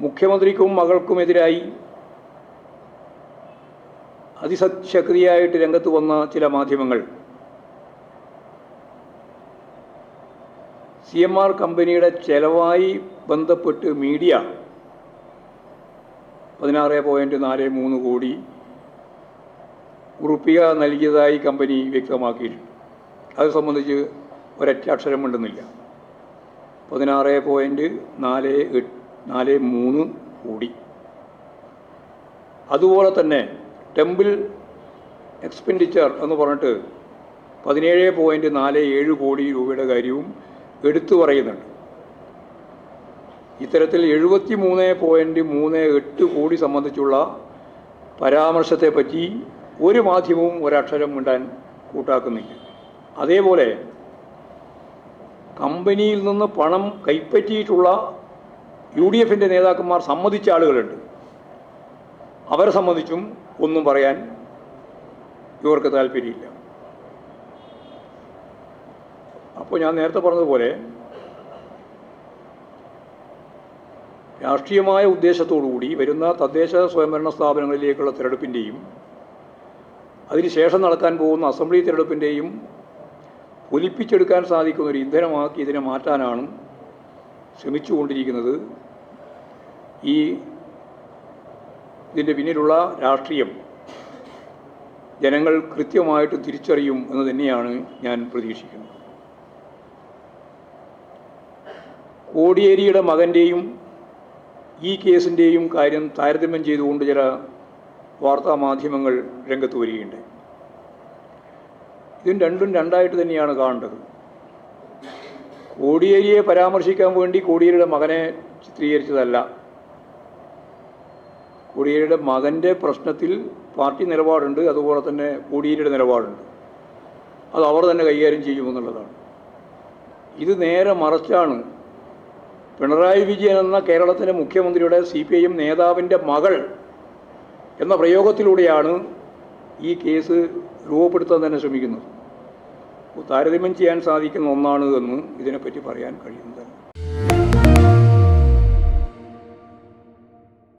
മുഖ്യമന്ത്രിക്കും മകൾക്കുമെതിരായി അതിശക്തിയായിട്ട് രംഗത്ത് വന്ന ചില മാധ്യമങ്ങൾ. സി എം ആർ കമ്പനിയുടെ ചെലവായി ബന്ധപ്പെട്ട് മീഡിയ പതിനാറ് പോയിന്റ് നാല് മൂന്ന് കോടി ഉറുപ്പിക നൽകിയതായി കമ്പനി വ്യക്തമാക്കിയിട്ടുണ്ട്. അത് സംബന്ധിച്ച് ഒരൊറ്റ അക്ഷരം ഉണ്ടെന്നില്ല പതിനാറ് പോയിന്റ് നാല് എട്ട് നാല് മൂന്ന് കൂടി. അതുപോലെ തന്നെ ടെമ്പിൾ എക്സ്പെൻഡിച്ചർ എന്ന് പറഞ്ഞിട്ട് പതിനേഴ് പോയിന്റ് നാല് ഏഴ് കോടി രൂപയുടെ കാര്യവും എടുത്തു പറയുന്നുണ്ട്. ഇത്തരത്തിൽ എഴുപത്തി മൂന്ന് പോയിന്റ് മൂന്ന് എട്ട് കോടി സംബന്ധിച്ചുള്ള പരാമർശത്തെ പറ്റി ഒരു മാധ്യമവും ഒരക്ഷരം മിണ്ടാൻ കൂട്ടാക്കുന്നില്ല. അതേപോലെ കമ്പനിയിൽ നിന്ന് പണം കൈപ്പറ്റിയിട്ടുള്ള യു ഡി എഫിന്റെ നേതാക്കന്മാർ സമ്മതിച്ച ആളുകളുണ്ട്. അവരെ സംബന്ധിച്ചും ഒന്നും പറയാൻ ഇവർക്ക് താല്പര്യമില്ല. അപ്പോൾ ഞാൻ നേരത്തെ പറഞ്ഞതുപോലെ രാഷ്ട്രീയമായ ഉദ്ദേശത്തോടുകൂടി വരുന്ന തദ്ദേശ സ്വയംഭരണ സ്ഥാപനങ്ങളിലേക്കുള്ള തിരഞ്ഞെടുപ്പിന്റെയും അതിനുശേഷം നടക്കാൻ പോകുന്ന അസംബ്ലി തിരഞ്ഞെടുപ്പിന്റെയും ഒലിപ്പിച്ചെടുക്കാൻ സാധിക്കുന്ന ഒരു ഇന്ധനമാക്കി ഇതിനെ മാറ്റാനാണ് ശ്രമിച്ചുകൊണ്ടിരിക്കുന്നത് ഈ ഇതിന്റെ പിന്നിലുള്ള രാഷ്ട്രീയം ജനങ്ങൾ കൃത്യമായിട്ട് തിരിച്ചറിയും എന്ന് തന്നെയാണ് ഞാൻ പ്രതീക്ഷിക്കുന്നത്. കോടിയേരിയുടെ മകന്റെയും ഈ കേസിന്റെയും കാര്യം താരതമ്യം ചെയ്തുകൊണ്ട് ചില വാർത്താ മാധ്യമങ്ങൾ രംഗത്ത് വരികയുണ്ട് ഇതും രണ്ടും രണ്ടായിട്ട് തന്നെയാണ് കാണേണ്ടത്. കോടിയേരിയെ പരാമർശിക്കാൻ വേണ്ടി കോടിയേരിയുടെ മകനെ ചിത്രീകരിച്ചതല്ല. കോടിയേരിയുടെ മകന്റെ പ്രശ്നത്തിൽ പാർട്ടി നിലപാടുണ്ട് അതുപോലെ തന്നെ കോടിയേരിയുടെ നിലപാടുണ്ട്. അത് അവർ തന്നെ കൈകാര്യം ചെയ്യുമെന്നുള്ളതാണ് ഇത് നേരെ മറച്ചാണ് പിണറായി വിജയൻ എന്ന കേരളത്തിലെ മുഖ്യമന്ത്രിയുടെ സി പി ഐ എം നേതാവിന്റെ മകൾ എന്ന പ്രയോഗത്തിലൂടെയാണ് ഈ കേസ് രൂപപ്പെടുത്താൻ തന്നെ ശ്രമിക്കുന്നത്. താരതമ്യം ചെയ്യാൻ സാധിക്കുന്ന ഒന്നാണ് എന്ന് ഇതിനെപ്പറ്റി പറയാൻ കഴിയുന്നതല്ല